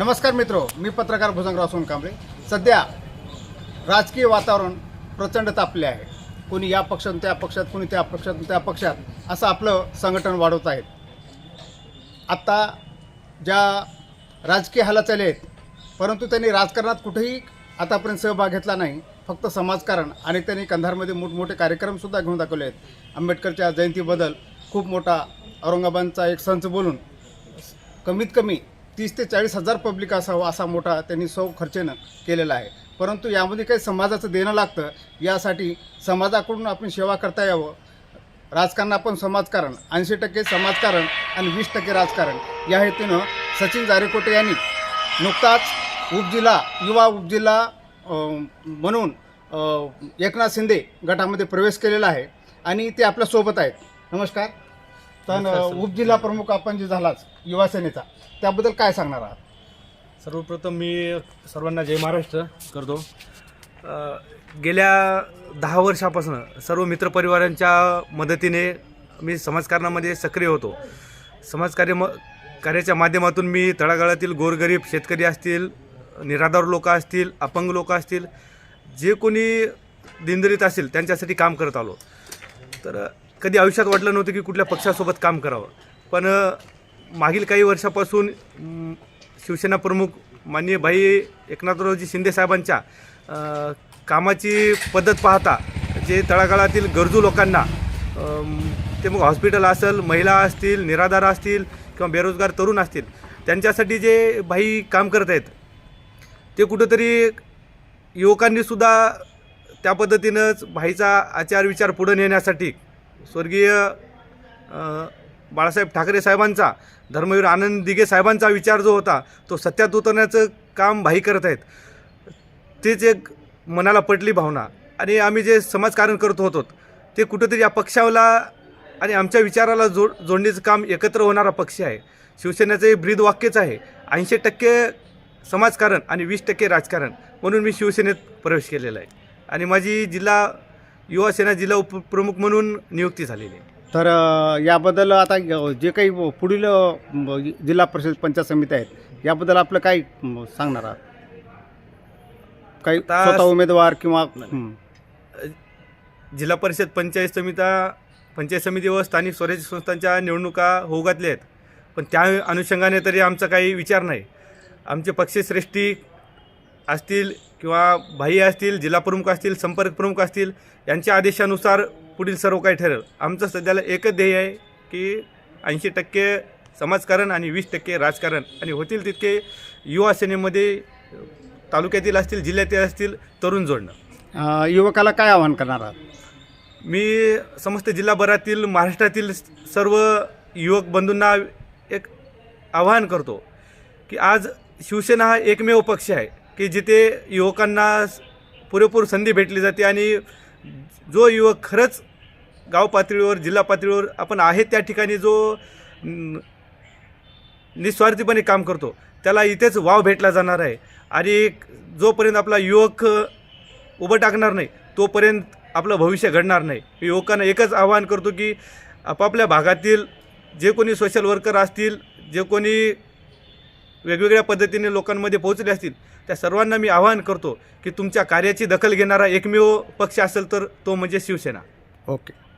नमस्कार मित्र मी पत्रकार भुजंगराव सोनकांबळे. सध्या राजकीय वातावरण प्रचंड तापले आहे. कोणी या पक्षातून त्या पक्षात कोणी त्या पक्षातून त्या पक्षात असं आपलं संघटन वाढवत आहेत. आत्ता ज्या राजकीय हालचाली आहेत परंतु त्यांनी राजकारणात कुठेही आतापर्यंत सहभाग घेतला नाही फक्त समाजकारण आणि त्यांनी कंधारमध्ये मोठमोठे कार्यक्रमसुद्धा घेऊन दाखवले आहेत. आंबेडकरच्या जयंतीबद्दल खूप मोठा औरंगाबादचा एक संच बोलून कमीत कमी तीस ते चाळीस हजार पब्लिक असावं असा मोठा त्यांनी सौ खर्चेनं केलेला आहे. परंतु यामध्ये काही समाजाचं देणं लागतं यासाठी समाजाकडून आपण सेवा करता यावं. राजकारण आपण समाजकारण ऐंशी टक्के समाजकारण आणि वीस टक्के राजकारण. या हेतूनं सचिन जारेकोटे यांनी नुकताच उपजिल्हा युवा उपजिल्हा म्हणून एकनाथ शिंदे गटामध्ये प्रवेश केलेला आहे आणि ते आपल्यासोबत आहेत. नमस्कार. तर उपजिल्हा प्रमुख आपण जे झालाच युवा सेनेचा त्याबद्दल काय सांगणार आहात? सर्वप्रथम मी सर्वांना जय महाराष्ट्र करतो. गेल्या दहा वर्षापासून सर्व मित्रपरिवारांच्या मदतीने मी समाजकारणामध्ये सक्रिय होतो. समाजकार्य म कार्याच्या माध्यमातून मी तळागाळातील गोरगरीब शेतकरी असतील निराधार लोक असतील अपंग लोक असतील जे कोणी दिनदरीत असतील त्यांच्यासाठी काम करत आलो. तर कधी आयुष्यात वाटलं नव्हतं की कुठल्या पक्षासोबत काम करावं. पण मागील काही वर्षापासून शिवसेना प्रमुख माननीय भाई एकनाथरावजी शिंदे साहेबांच्या कामाची पद्धत पाहता जे तळागाळातील गरजू लोकांना ते मग हॉस्पिटल असेल महिला असतील निराधार असतील किंवा बेरोजगार तरुण असतील त्यांच्यासाठी जे भाई काम करत आहेत ते कुठंतरी युवकांनीसुद्धा त्या पद्धतीनंच भाईचा आचार विचार पुढे नेण्यासाठी स्वर्गीय बाळासाहेब ठाकरे साहेबांचा धर्मवीर आनंद दिघे साहेबांचा विचार जो होता तो सत्यात उतरण्याचं काम भाई करत आहेत. तेच एक मनाला पटली भावना. आणि आम्ही जे समाजकारण करत होतो ते कुठंतरी या पक्षाला आणि आमच्या विचाराला जोड जोडण्याचं काम एकत्र होणारा पक्ष आहे. शिवसेनेचं हे ब्रीद वाक्यच आहे. ऐंशी टक्के समाजकारण आणि वीस टक्के राजकारण म्हणून मी शिवसेनेत प्रवेश केलेला आहे. आणि माझी जिल्हा युवा सेना जिल्हा उपप्रमुख म्हणून नियुक्ती झालेली आहे. तर याबद्दल आता जे काही पुढील जिल्हा परिषद पंचायत समिती आहेत याबद्दल आपलं काय सांगणार आहात? काही स्वतः उमेदवार किंवा. जिल्हा परिषद पंचायत समिता पंचायत समिती व स्थानिक स्वराज्य संस्थांच्या निवडणुका होऊ घातल्या आहेत. पण त्या अनुषंगाने तरी आमचा काही विचार नाही. आमचे पक्षश्रेष्ठी असतील किंवा भाई असतील जिल्हा प्रमुख असतील संपर्क प्रमुख असतील यांच्या आदेशानुसार पुढील सर्व काही ठरेल. आमचं सध्याला एकच ध्येय आहे की ऐंशी टक्के समाजकारण आणि वीस टक्के राजकारण. आणि होतील तितके युवा सेनेमध्ये तालुक्यातील असतील जिल्ह्यातील असतील तरुण जोडणं. युवकाला काय आवाहन करणार आहात? मी समस्त जिल्हाभरातील महाराष्ट्रातील सर्व युवक बंधूंना एक आवाहन करतो की आज शिवसेना हा एकमेव पक्ष आहे. की जिथे युवकांना पुरेपूर संधी भेटली जाते आणि जो युवक खरंच गाव पातळीवर जिल्हा पातळीवर आपण आहे त्या ठिकाणी जो निस्वार्थीपणे काम करतो त्याला इथेच वाव भेटला जाणार आहे. आणि जोपर्यंत आपला युवक उभं टाकणार नाही तोपर्यंत आपलं भविष्य घडणार नाही. मी युवकांना एकच आवाहन करतो की आपापल्या भागातील जे कोणी सोशल वर्कर असतील जे कोणी वेगवेगळ्या पद्धतीने लोकांमध्ये पोहोचले असतील त्या सर्वांना मी आवाहन करतो की तुमच्या कार्याची दखल घेणारा एकमेव पक्ष असेल तर तो म्हणजे शिवसेना. ओके.